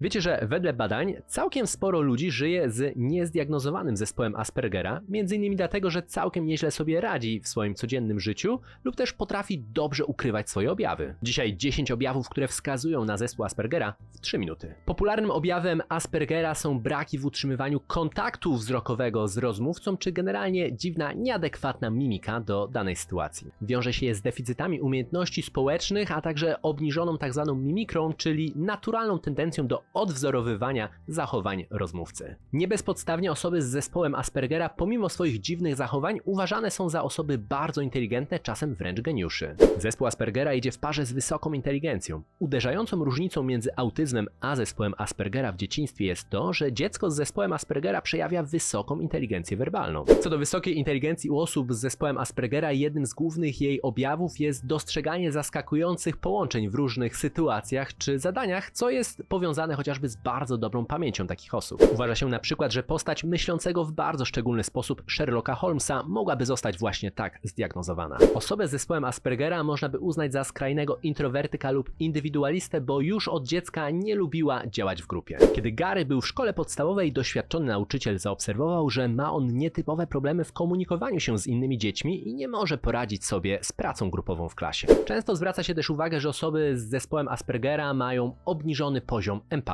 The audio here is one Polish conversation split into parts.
Wiecie, że wedle badań całkiem sporo ludzi żyje z niezdiagnozowanym zespołem Aspergera, innymi dlatego, że całkiem nieźle sobie radzi w swoim codziennym życiu lub też potrafi dobrze ukrywać swoje objawy. Dzisiaj 10 objawów, które wskazują na zespół Aspergera w 3 minuty. Popularnym objawem Aspergera są braki w utrzymywaniu kontaktu wzrokowego z rozmówcą, czy generalnie dziwna, nieadekwatna mimika do danej sytuacji. Wiąże się je z deficytami umiejętności społecznych, a także obniżoną tzw. mimikrą, czyli naturalną tendencją do odwzorowywania zachowań rozmówcy. Nie bezpodstawnie osoby z zespołem Aspergera, pomimo swoich dziwnych zachowań, uważane są za osoby bardzo inteligentne, czasem wręcz geniuszy. Zespół Aspergera idzie w parze z wysoką inteligencją. Uderzającą różnicą między autyzmem a zespołem Aspergera w dzieciństwie jest to, że dziecko z zespołem Aspergera przejawia wysoką inteligencję werbalną. Co do wysokiej inteligencji u osób z zespołem Aspergera, jednym z głównych jej objawów jest dostrzeganie zaskakujących połączeń w różnych sytuacjach czy zadaniach, co jest powiązane chociażby z bardzo dobrą pamięcią takich osób. Uważa się na przykład, że postać myślącego w bardzo szczególny sposób Sherlocka Holmesa mogłaby zostać właśnie tak zdiagnozowana. Osobę z zespołem Aspergera można by uznać za skrajnego introwertyka lub indywidualistę, bo już od dziecka nie lubiła działać w grupie. Kiedy Gary był w szkole podstawowej, doświadczony nauczyciel zaobserwował, że ma on nietypowe problemy w komunikowaniu się z innymi dziećmi i nie może poradzić sobie z pracą grupową w klasie. Często zwraca się też uwagę, że osoby z zespołem Aspergera mają obniżony poziom empatii.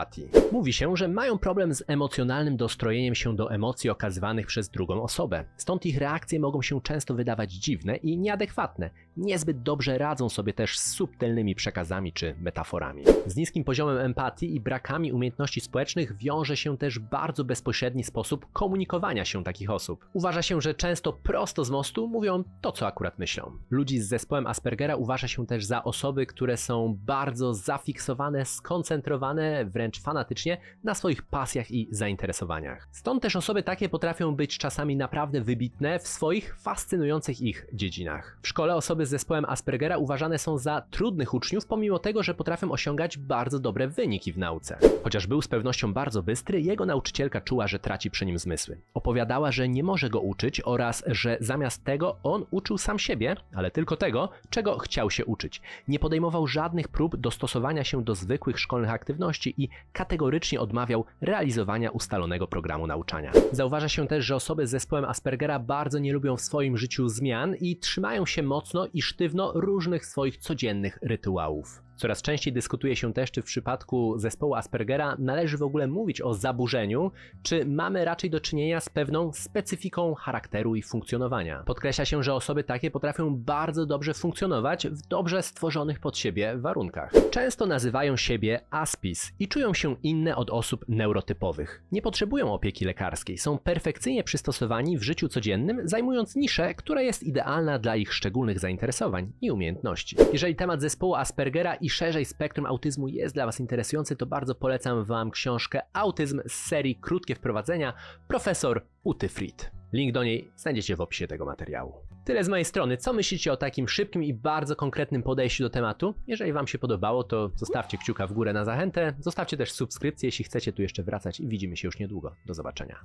Mówi się, że mają problem z emocjonalnym dostrojeniem się do emocji okazywanych przez drugą osobę. Stąd ich reakcje mogą się często wydawać dziwne i nieadekwatne. Niezbyt dobrze radzą sobie też z subtelnymi przekazami czy metaforami. Z niskim poziomem empatii i brakami umiejętności społecznych wiąże się też bardzo bezpośredni sposób komunikowania się takich osób. Uważa się, że często prosto z mostu mówią to, co akurat myślą. Ludzi z zespołem Aspergera uważa się też za osoby, które są bardzo zafiksowane, skoncentrowane, wręcz fanatycznie na swoich pasjach i zainteresowaniach. Stąd też osoby takie potrafią być czasami naprawdę wybitne w swoich fascynujących ich dziedzinach. W szkole osoby z zespołem Aspergera uważane są za trudnych uczniów, pomimo tego, że potrafią osiągać bardzo dobre wyniki w nauce. Chociaż był z pewnością bardzo bystry, jego nauczycielka czuła, że traci przy nim zmysły. Opowiadała, że nie może go uczyć oraz że zamiast tego on uczył sam siebie, ale tylko tego, czego chciał się uczyć. Nie podejmował żadnych prób dostosowania się do zwykłych szkolnych aktywności i kategorycznie odmawiał realizowania ustalonego programu nauczania. Zauważa się też, że osoby z zespołem Aspergera bardzo nie lubią w swoim życiu zmian i trzymają się mocno i sztywno różnych swoich codziennych rytuałów. Coraz częściej dyskutuje się też, czy w przypadku zespołu Aspergera należy w ogóle mówić o zaburzeniu, czy mamy raczej do czynienia z pewną specyfiką charakteru i funkcjonowania. Podkreśla się, że osoby takie potrafią bardzo dobrze funkcjonować w dobrze stworzonych pod siebie warunkach. Często nazywają siebie aspis i czują się inne od osób neurotypowych. Nie potrzebują opieki lekarskiej, są perfekcyjnie przystosowani w życiu codziennym, zajmując niszę, która jest idealna dla ich szczególnych zainteresowań i umiejętności. Jeżeli temat zespołu Aspergera i szerzej spektrum autyzmu jest dla Was interesujący, to bardzo polecam Wam książkę Autyzm z serii Krótkie Wprowadzenia profesor Uty Fried. Link do niej znajdziecie w opisie tego materiału. Tyle z mojej strony. Co myślicie o takim szybkim i bardzo konkretnym podejściu do tematu? Jeżeli Wam się podobało, to zostawcie kciuka w górę na zachętę. Zostawcie też subskrypcję, jeśli chcecie tu jeszcze wracać i widzimy się już niedługo. Do zobaczenia.